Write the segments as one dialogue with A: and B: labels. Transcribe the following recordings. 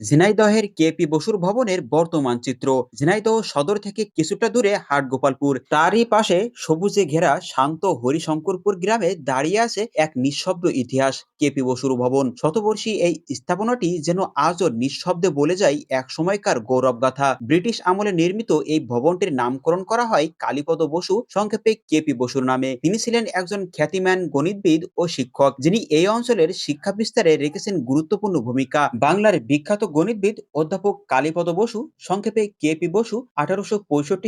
A: ঝিনাইদহের কেপি বসুর ভবনের বর্তমান চিত্র। ঝিনাইদহ সদর থেকে কিছুটা দূরে হাটগোপালপুর। তারই পাশে সবুজে ঘেরা শান্ত হরিশঙ্করপুর গ্রামে দাঁড়িয়ে আছে এক নিঃশব্দ ইতিহাস, কেপি বসুর ভবন। শতবর্ষী এই স্থাপনাটি যেন আজও নিঃশব্দে বলে যায় এক সময়কার গৌরব গাথা। ব্রিটিশ আমলে নির্মিত এই ভবনটির নামকরণ করা হয় কালীপদ বসু, সংক্ষেপে কেপি বসুর নামে। তিনি ছিলেন একজন খ্যাতিমান গণিতবিদ ও শিক্ষক, যিনি এই অঞ্চলের শিক্ষা বিস্তারে রেখেছেন গুরুত্বপূর্ণ ভূমিকা। বাংলার বিখ্যাত গণিতবিদ অধ্যাপক কালীপদ বসু, সংক্ষেপে কেপি বসু, আঠারোশো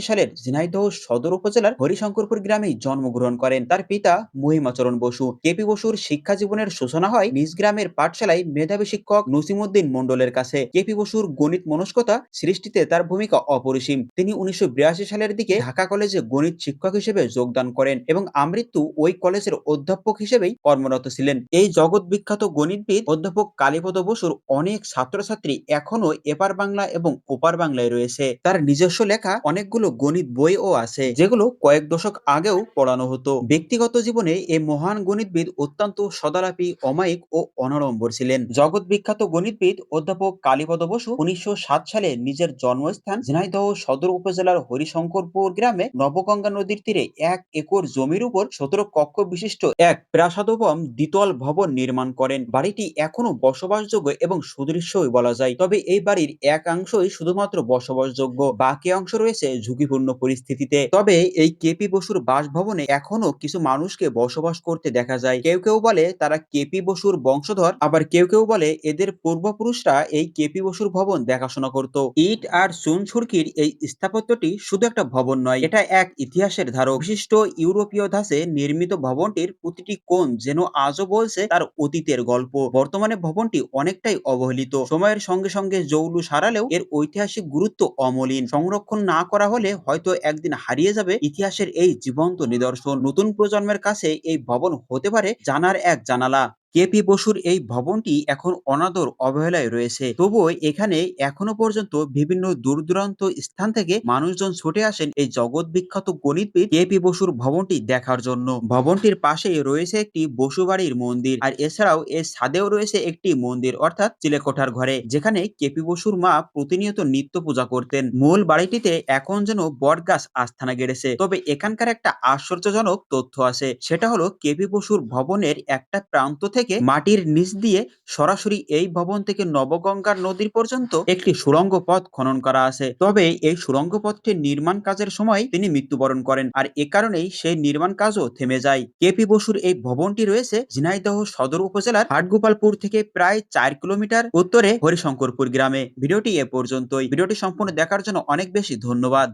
A: সালের ঝিনাইদহ সদর উপজেলার হরিশঙ্করপুর গ্রামে জন্মগ্রহণ করেন। তার পিতা মহিমাচরণ বসু। কেপি বসুর শিক্ষা জীবনের সূচনা হয় নিজ গ্রামের পাঠশালায় মেধাবী শিক্ষক নসিমুদ্দিন মন্ডলের কাছে। কেপি বসুর গণিত মনস্কতা সৃষ্টিতে তার ভূমিকা অপরিসীম। তিনি উনিশশো বিরাশি সালের দিকে ঢাকা কলেজে গণিত শিক্ষক হিসেবে যোগদান করেন এবং আমৃত্যু ওই কলেজের অধ্যাপক হিসেবেই কর্মরত ছিলেন। এই জগৎ বিখ্যাত গণিতবিদ অধ্যাপক কালীপদ বসুর অনেক ছাত্রছাত্রী এখনও এপার বাংলা এবং ওপার বাংলায় রয়েছে। তার নিজস্ব লেখা অনেকগুলো গণিত বইও আছে, যেগুলো কয়েক দশক আগেও পড়ানো হতো। ব্যক্তিগত জীবনে এই মহান গণিতবিদ অত্যন্ত সদালাপী, অমায়িক ও অনাড়ম্বর ছিলেন। জগৎ বিখ্যাত গণিতবিদ অধ্যাপক কালীপদ বসু উনিশশো সাত সালে নিজের জন্মস্থান ঝিনাইদহ সদর উপজেলার হরিশঙ্করপুর গ্রামে নবগঙ্গা নদীর তীরে এক একর জমির উপর সতেরো কক্ষ বিশিষ্ট এক প্রাসাদোপম দ্বিতল ভবন নির্মাণ করেন। বাড়িটি এখনও বসবাসযোগ্য এবং সুদৃশ্যই বলা যায়। তবে এই বাড়ির একাংশই শুধুমাত্র বসবাসযোগ্য, বাকি অংশ রয়েছে ঝুঁকিপূর্ণ পরিস্থিতিতে। তবে এই কেপি বসুর বাসভবনে এখনও কিছু মানুষকে বসবাস করতে দেখা যায়। কেউ কেউ বলে তারা কেপি বসুর বংশধর, আবার কেউ কেউ বলে এদের পূর্বপুরুষরা এই কেপি বসুর ভবন দেখাশোনা করত। ইট আর চুন ছুরকির এই স্থাপত্যটি শুধু একটা ভবন নয়, এটা এক ইতিহাসের ধারক। বিশিষ্ট ইউরোপীয় ধাঁচে নির্মিত ভবনটির প্রতিটি কোণ যেন আজও বলছে তার অতীতের গল্প। বর্তমানে ভবনটি অনেকটাই অবহেলিত। সময়ের সঙ্গে সঙ্গে জৌলু সারালেও এর ঐতিহাসিক গুরুত্ব অমলিন। সংরক্ষণ না করা হলে হয়তো একদিন হারিয়ে যাবে ইতিহাসের এই জীবন্ত নিদর্শন। নতুন প্রজন্মের কাছে এই ভবন হতে পারে জানার এক জানালা। কেপি বসুর এই ভবনটি এখন অনাদর অবহেলায় রয়েছে। তবুও এখানে এখনও পর্যন্ত বিভিন্ন দূর দূরান্ত স্থান থেকে মানুষজন ছুটে আসেন এই জগৎ বিখ্যাত গণিতবিদ কেপি বসুর ভবনটি দেখার জন্য। ভবনটির পাশে রয়েছে একটি বসুবাড়ির মন্দির আর এছাড়াও এর ছাদেও রয়েছে একটি মন্দির অর্থাৎ চিলেকোঠার ঘরে, যেখানে কেপি বসুর মা প্রতিনিয়ত নিত্য পূজা করতেন। মূল বাড়িটিতে এখন যেন বটগাছ আস্থানা গেড়েছে। তবে এখানকার একটা আশ্চর্যজনক তথ্য আছে, সেটা হলো কেপি বসুর ভবনের একটা প্রান্ত থেকে মাটির নিচ দিয়ে সরাসরি এই ভবন থেকে নবগঙ্গার নদীর পর্যন্ত একটি সুড়ঙ্গ পথ খনন করা আছে। তবে এই সুড়ঙ্গ পথটির নির্মাণ কাজের সময় তিনি মৃত্যুবরণ করেন আর এ কারণেই সেই নির্মাণ কাজও থেমে যায়। কেপি বসুর এই ভবনটি রয়েছে ঝিনাইদহ সদর উপজেলার হাটগোপালপুর থেকে প্রায় চার কিলোমিটার উত্তরে হরিশঙ্করপুর গ্রামে। ভিডিওটি এ পর্যন্তই। ভিডিওটি সম্পূর্ণ দেখার জন্য অনেক বেশি ধন্যবাদ।